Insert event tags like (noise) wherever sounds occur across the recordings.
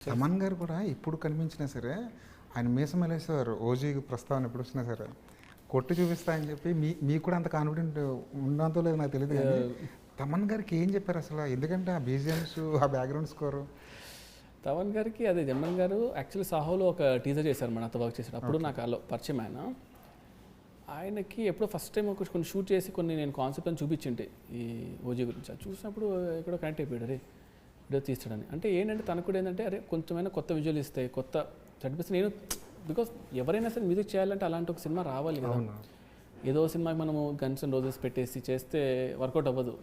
తమన్ గారు కూడా ఇప్పుడు కనిపించినా సరే ఆయన మీసం వేసేవారు ఓజీ ప్రస్తావన ఎప్పుడు వచ్చినా సరే కొట్టి చూపిస్తా అని చెప్పి మీ మీకు కూడా అంత కాన్ఫిడెంట్ ఉన్నంతో లేదు నాకు తెలియదు కానీ తమన్ గారికి ఏం చెప్పారు అసలు ఎందుకంటే ఆ బీజిఎమ్స్ ఆ బ్యాక్గ్రౌండ్ స్కోర్ తవన్ గారికి అదే జమ్మన్ గారు యాక్చువల్లీ సాహోలో ఒక టీజర్ చేశారు మన వర్క్ చేశారు అప్పుడు నాకు అలా పరిచయం ఆయన ఆయనకి ఎప్పుడో ఫస్ట్ టైం ఒక కొన్ని షూట్ చేసి కొన్ని నేను కాన్సెప్ట్ అని చూపించింటే ఈ ఓజీ గురించి చూసినప్పుడు ఎక్కడో కనెక్ట్ అయిపోయాడు అరే వీడియో తీస్తాడని. అంటే ఏంటంటే తనకు కూడా ఏంటంటే అరే కొంచెమైనా కొత్త విజువల్ ఇస్తాయి కొత్త చనిపిస్తే నేను బికాస్ ఎవరైనా సరే మ్యూజిక్ చేయాలంటే అలాంటి ఒక సినిమా రావాలి కదా. ఏదో సినిమాకి మనము గన్స్ అండ్ రోజెస్ పెట్టేసి చేస్తే వర్కౌట్ అవ్వదు.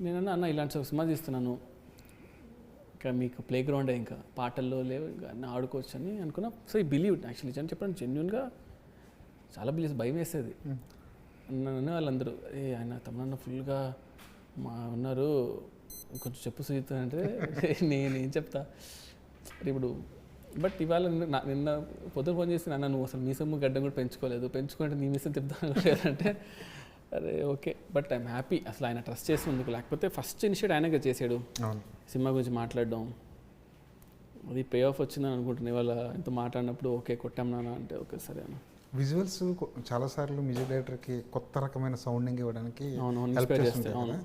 నేనన్నా అన్న ఇలాంటి ఒక సినిమా తీస్తున్నాను. ఇంకా మీకు ప్లే గ్రౌండే ఇంకా. పాటల్లో లేవు ఇంకా అన్నీ ఆడుకోవచ్చు అని అనుకున్నా. సో ఈ బిలీవ్ యాక్చువల్లీ అని చెప్పడం జెన్యున్గా చాలా బిలీవ్ భయం వేసేది. నన్ను వాళ్ళందరూ ఏ ఆయన తమన్నా ఫుల్గా మా ఉన్నారు. కొంచెం చెప్పు సుజిత్ అంటే (laughs) నేను ఏం చెప్తా? ఇప్పుడు బట్ ఇవాళ నిన్న- పొద్దున ఫోన్ చేసి నాన్న నువ్వు అసలు మీ సొమ్ము గడ్డం కూడా పెంచుకోలేదు. పెంచుకుంటే నీ మిసం చెప్తాను (laughs) లేదంటే అరే ఓకే. But I'm happy. అసలు ఆయన ట్రస్ట్ చేసినందుకు లేకపోతే ఫస్ట్ ఇనిషియేట్ ఆయనగా చేసాడు. అవును. సినిమా గురించి మాట్లాడడం. అది పే ఆఫ్ వచ్చిందని అనుకుంటున్నాను ఇవాళ ఎంత మాట్లాడినప్పుడు ఓకే కొట్టాం నాన్న అంటే ఓకే సరే అన్న. విజువల్స్ చాలాసార్లు మ్యూజిక్ డైరెక్టర్కి కొత్త రకమైన సౌండింగ్ ఇవ్వడానికి హెల్ప్ ఇన్స్పైర్ చేస్తుంటాయి చేస్తే అవును కదా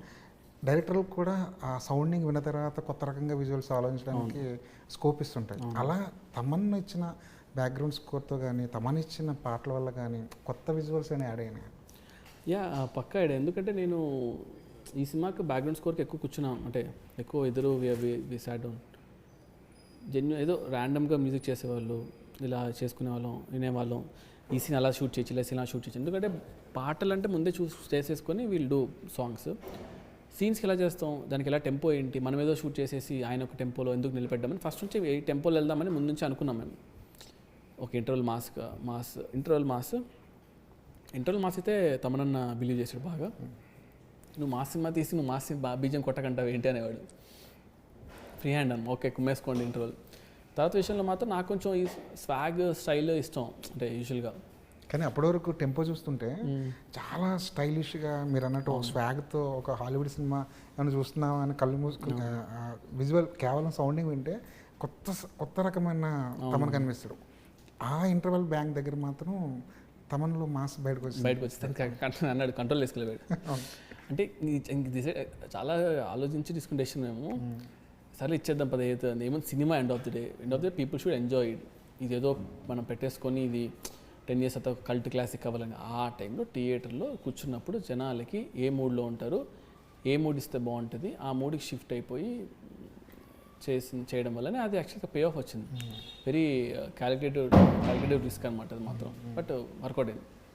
డైరెక్టర్లకు కూడా ఆ సౌండింగ్ విన్న తర్వాత కొత్త రకంగా విజువల్స్ ఆలోచించడానికి స్కోప్ ఇస్తుంటాయి అలా తమన్ ఇచ్చిన బ్యాక్గ్రౌండ్ స్కోర్తో కానీ తమన్ ఇచ్చిన పాటల వల్ల కానీ కొత్త విజువల్స్ అని యాడ్ అయినాయి? యా పక్కా ఐడియా ఎందుకంటే నేను ఈ సినిమాకి బ్యాక్గ్రౌండ్ స్కోర్కి ఎక్కువ కూర్చున్నాం. అంటే ఎక్కువ ఇద్దరు వి డౌన్ జెన్యు ఏదో ర్యాండమ్గా మ్యూజిక్ చేసేవాళ్ళు ఇలా చేసుకునే వాళ్ళం వినేవాళ్ళం. ఈ సీన్ అలా షూట్ చేయొచ్చు ఇలా సీన్ అలా షూట్ చేయొచ్చు. ఎందుకంటే పాటలు అంటే ముందే చూస్ చేసేసుకొని వీల్ డూ సాంగ్స్ సీన్స్కి ఎలా చేస్తాం? దానికి ఎలా టెంపో ఏంటి? మనం ఏదో షూట్ చేసేసి ఆయన ఒక టెంపోలో ఎందుకు నిలబెట్టామని ఫస్ట్ నుంచి ఈ టెంపోలో వెళ్దామని ముందు నుంచి అనుకున్నాం మేము. ఒక interval mass mass interval mass interval mass అయితే తమనన్న బిలీవ్ చేశాడు బాగా. నువ్వు మాస్ సినిమా తీసి నువ్వు మాస్ సినిమా బీజం కొట్టకంటావు ఏంటి అనేవాడు. ఫ్రీ హ్యాండ్ అన్న ఓకే కుమ్మేసుకోండి ఇంటర్వల్ తర్వాత విషయంలో మాత్రం నాకు కొంచెం ఈ స్వాగ్ స్టైల్ ఇష్టం అంటే యూజువల్గా కానీ అప్పటి వరకు టెంపో చూస్తుంటే చాలా స్టైలిష్గా మీరు అన్నట్టు ఒక స్వాగ్తో ఒక హాలీవుడ్ సినిమా ఏమైనా చూస్తున్నాం అని కళ్ళు మూసుకుని విజువల్ కేవలం సౌండింగ్ వింటే కొత్త కొత్త రకమైన తమన్ కనిపిస్తాడు ఆ ఇంటర్వెల్ బ్యాంక్ దగ్గర మాత్రం తమన్లో మాస్ బయటకు వచ్చింది బయటకు వచ్చేస్తే అన్నాడు కంట్రోల్ చేసుకెళ్ళాడు అంటే చాలా ఆలోచించి తీసుకునే డెసిషన్ మేము. సరే ఇచ్చేద్దాం పది అవుతుంది ఏమో cinema end of the day end of the day people should enjoy it ఇదేదో మనం పెట్టేసుకొని ఇది టెన్ ఇయర్స్ తర్వాత కల్ట్ క్లాసిక్ అవ్వాలని. ఆ టైంలో థియేటర్లో కూర్చున్నప్పుడు జనాలకి ఏ మూడ్లో ఉంటారు ఏ మూడ్ ఇస్తే బాగుంటుంది ఆ మూడ్కి షిఫ్ట్ అయిపోయి చేసి చేయడం వల్లనే అది యాక్చువల్గా పే ఆఫ్ వచ్చింది. వెరీ క్యాలిక్యులేటివ్ క్యాలిక్యులేటివ్ రిస్క్ అనమాట అది మాత్రం. బట్ వర్కౌట్ అయింది.